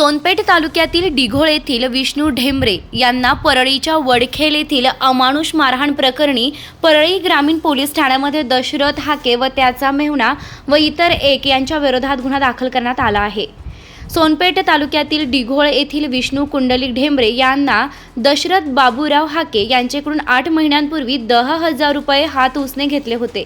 सोनपेठ तालुक्यातील डिघोळ येथील विष्णू ढेंबरे यांना परळीच्या वडखेल येथील अमानुष मारहाण प्रकरणी परळी ग्रामीण पोलीस ठाण्यामध्ये दशरथ हाके व त्याचा मेहुणा व इतर एक यांच्या विरोधात गुन्हा दाखल करण्यात आला आहे. सोनपेठ तालुक्यातील डिघोळ येथील विष्णू कुंडलिक ढेंबरे यांना दशरथ बाबूराव हाके यांच्याकडून आठ महिन्यांपूर्वी दहा हजार रुपये हात उसने घेतले होते.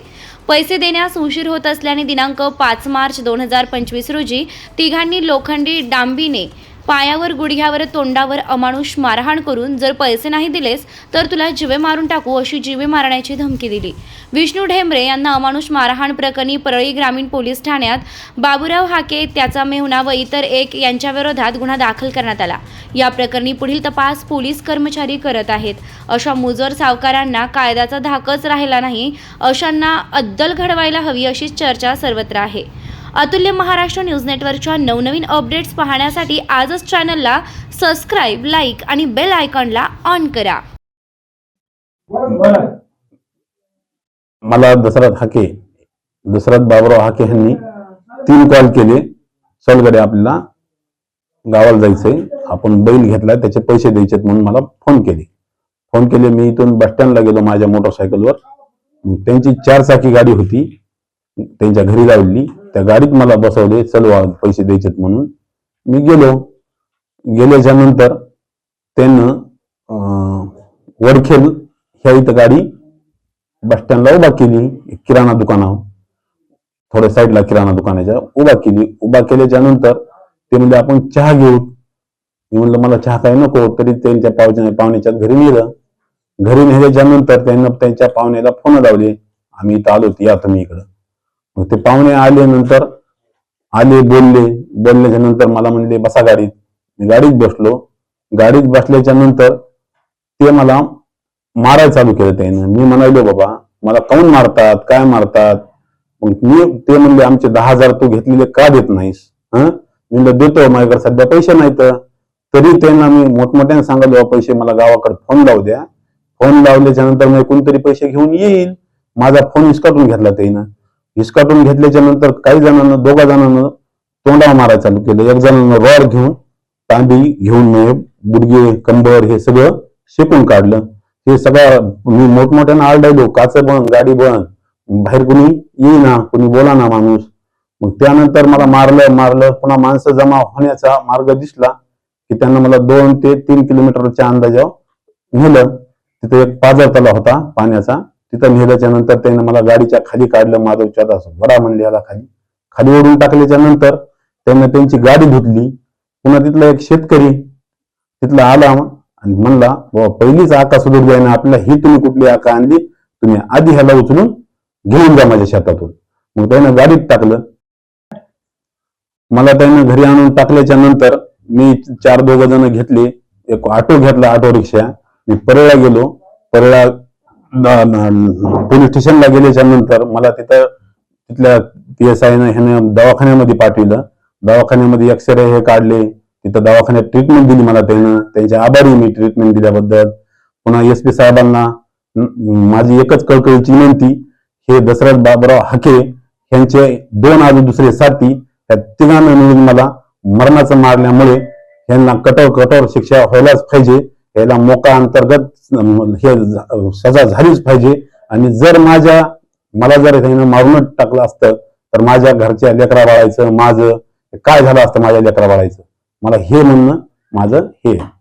पैसे देण्यास उशीर होत असल्याने दिनांक पाच मार्च दोन हजार पंचवीस रोजी तिघांनी लोखंडी डांबीने पायावर गुडघ्यावर तोंडावर अमानुष मारहाण करून जर पैसे नाही दिलेस तर तुला जिवे मारून टाकू अशी जिवे मारण्याची धमकी दिली. विष्णू ढेंबरे यांना अमानुष मारहाण प्रकरणी परळी ग्रामीण पोलीस ठाण्यात बाबुराव हाके त्याचा मेहुणा व इतर एक यांच्याविरोधात गुन्हा दाखल करण्यात आला. या प्रकरणी पुढील तपास पोलीस कर्मचारी करत आहेत. अशा मुजोर सावकारांना कायद्याचा धाकच राहिला नाही अशांना अद्दल घडवायला हवी अशी चर्चा सर्वत्र आहे. अतुल्य महाराष्ट्र न्यूज नेटवर्कच्या नवनवीन अपडेट्स पाहण्यासाठी आजच चॅनलला सबस्क्राईब लाईक आणि बेल आयकॉनला ऑन करा. मला दशरथ हाके दशरथ बाबराव हाके यांनी तीन कॉल केले. चल गडे आपल्याला गावाला जायचंय. आपण बैल घेतलाय त्याचे पैसे द्यायचेत म्हणून मला फोन केले. फोन केले मी इथून बस स्टँडला गेलो माझ्या मोटरसायकलवर त्यांची चार चाकी गाडी होती. त्यांच्या घरी लावली त्या गाडीत मला बसवले चल पैसे द्यायचेत म्हणून. मी गेलो. गेल्याच्यानंतर त्यानं अं, वडखेल ह्या इथं गाडी बस स्टँडला उभा केली किराणा दुकानावर. थोड्या साईडला किराणा दुकानाच्या उभा केली. उभा केल्याच्यानंतर ते म्हणजे आपण चहा घेऊ. मी म्हणलं मला चहा काय नको. तरी त्यांच्या पावच्या पाहुण्याच्या घरी नेलं. घरी नेल्याच्या नंतर त्यांना त्यांच्या पाहुण्याला फोन लावले. आम्ही इथं आलो या तुम्ही इकडं. मग ते पाहुणे आले नंतर आले बोलले. बोलल्याच्या नंतर मला म्हणले बसा गाडीत. मी गाडीत बसलो. गाडीत बसल्याच्या नंतर ते मला मारायला चालू केलं त्यानं. मी म्हणालो बाबा मला काऊन मारतात? काय मारतात? मग मी ते म्हणले आमचे दहा हजार तू घेतलेले का देत नाहीस? हं? मी देतो माझ्याकडे सध्या पैसे नाहीत. तरी त्यांना मी मोठमोठ्याने सांगायला "बाबा, पैसे मला गावाकडे फोन लावू द्या. फोन लावल्याच्या नंतर मी कोणतरी पैसे घेऊन येईल. माझा फोन हिसकाटून घेतला त्यानं. हिसकाटून घेतल्याच्या नंतर काही जणांना दोघा जणांना तोंडावर मारायला चालू केलं. एक जणांना रॉड घेऊन तांबी घेऊन मी गुडघे कंबर हे सगळं शेकून काढलं. हे सगळं मी मोठमोठ्यानं आरडायलो काच बंद गाडी बंद बाहेर कुणी येईना कुणी बोला ना माणूस. मग त्यानंतर मला मारलं मारलं पुन्हा माणसं जमा होण्याचा मार्ग दिसला की त्यांना मला दोन ते तीन किलोमीटरच्या अंदाजावर नेलं. तिथे एक पाझर तलाव होता पाण्याचा. तिथं नेल्याच्या नंतर त्याने मला गाडीच्या खाली काढलं माधवच्या असं वडा म्हणले याला खाली. खाली ओढून टाकल्याच्या नंतर त्यांना त्यांची गाडी धुतली. पुन्हा तिथला एक शेतकरी तिथला आला आणि म्हणला बाबा पहिलीच आका सुधरली आहे ना आपल्याला ही तुम्ही कुठली आका आणली? तुम्ही आधी ह्याला उचलून घेऊन जा माझ्या शेतातून. मग त्यानं गाडीत टाकलं. मला त्यानं घरी आणून टाकल्याच्या नंतर मी चार दोघ जण घेतले. एक ऑटो घेतला ऑटो रिक्षा. मी परळला गेलो. परळा पोलीस स्टेशनला गेल्याच्यानंतर मला तिथं तिथल्या पी एस आयनं ह्याने दवाखान्यामध्ये पाठविलं. दवाखान्यामध्ये एक्सरे हे काढले. तिथं दवाखान्यात ट्रीटमेंट दिली मला त्यानं. त्यांच्या आभारी मी ट्रीटमेंट दिल्याबद्दल. पुन्हा एस पी साहेबांना माझी एकच कळकळीची विनंती हे दशरथ बाबराव हाके यांचे दोन आज दुसरे साथी त्या तिघांना मिळून मला मरणाचं मारल्यामुळे यांना कठोर कठोर शिक्षा व्हायलाच पाहिजे. याला मोका अंतर्गत हे सजा झालीच पाहिजे. आणि जर माझ्या मला जर त्यानं मारूनच टाकलं असतं तर माझ्या घरच्या लेकरा बाळायचं माझं काय झालं असतं माझ्या लेकरा बाळायचं मला हे म्हणणं माझं हे.